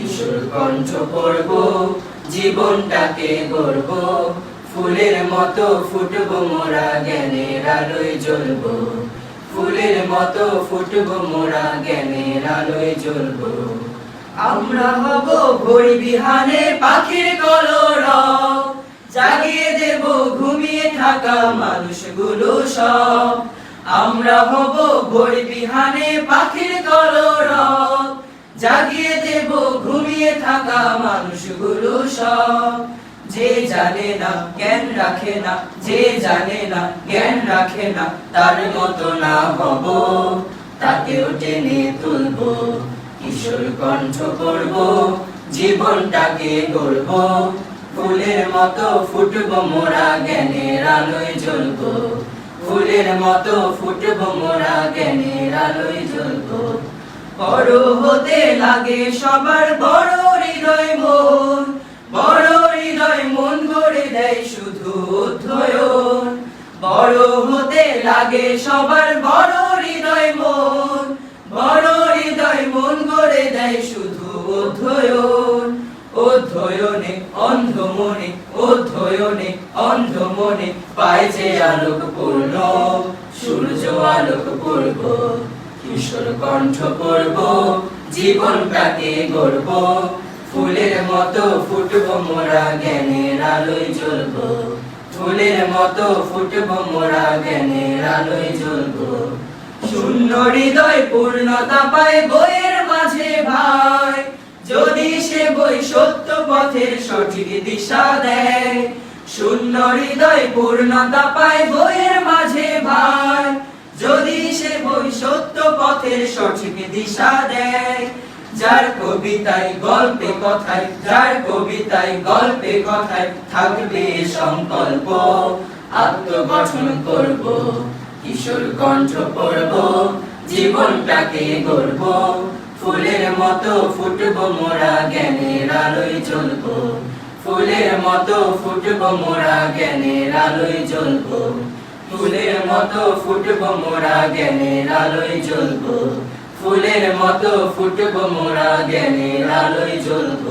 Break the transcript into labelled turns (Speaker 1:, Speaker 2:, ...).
Speaker 1: কিশোর কণ্ঠ জীবনটাকে গড়ব, ফুলের মতো মোরা জ্ঞানের আলোয় জ্বলব। ফুলের মতো মোরা জ্ঞানের আলোয় জ্বলব। আমরা হব বিহানে পাখির কলরব জাগিয়ে দেব ঘুমিয়ে থাকা মানুষগুলো সব। আমরা হব ভোরি বিহানে পাখির কলরব জাগিয়ে থাকা মানুষগুলো সব। যে জানে না, জ্ঞান রাখে না, যে জানে না, জ্ঞান রাখে না, তার মতো না হব। তাকেও টেনে তুলবো, কিশোর কণ্ঠ করব, জীবনটাকে গড়ব। ফুলের মতো ফুটবো, মোরা জ্ঞানের আলোয় জ্বলবো। ফুলের মতো ফুটবো, মোরা জ্ঞানের আলোয় জ্বলবো। বড় হতে লাগে সবার বড় হৃদয় মন। বড় হৃদয় মন গড়ে দেয় শুধু অধ্যয়ন বড় হতে লাগে সবার বড় হৃদয় মন। বড় হৃদয় মন গড়ে দেয় শুধু অধ্যয়ন অধ্যয়নে অন্ধ মনে অধ্যয়নে অন্ধ মনে পায় যে আলোক পূর্ণ সূর্য আলোক পূর্ব কিশোর কণ্ঠ পড়ব জীবনটাকে গড়ব। ফুলের মতো ফুটব মোরা জ্ঞানের আলোয় জ্বলব। ফুলের মতো ফুটব মোরা জ্ঞানের আলোয় জ্বলব। শূন্য হৃদয় পূর্ণতা পায় বইয়ের মাঝে ভাই। যদি সে বই সত্য পথের সঠিক দিশা দেয়, শূন্য হৃদয় পূর্ণতা পায় বইয়ের মাঝে ভাই। সত্য পথের সঠিক দিশা দেয়। যার কবিতায় গল্পে কথায়, যার কবিতায় গল্পে কথায় থাকবে সংকল্প। আত্মগঠন করব, কিশোর কণ্ঠ পড়ব, জীবনটাকে গড়ব। ফুলের মতো ফুটব মোরা জ্ঞানের আলোয় জ্বলব। ফুলের মতো ফুটব মোরা জ্ঞানের আলোয় জ্বলব। ফুলের মতো ফুটব মোরা জ্ঞানের আলোয় জ্বলব। ফুলের মতো ফুটব মোরা জ্ঞানের আলোয় জ্বলব।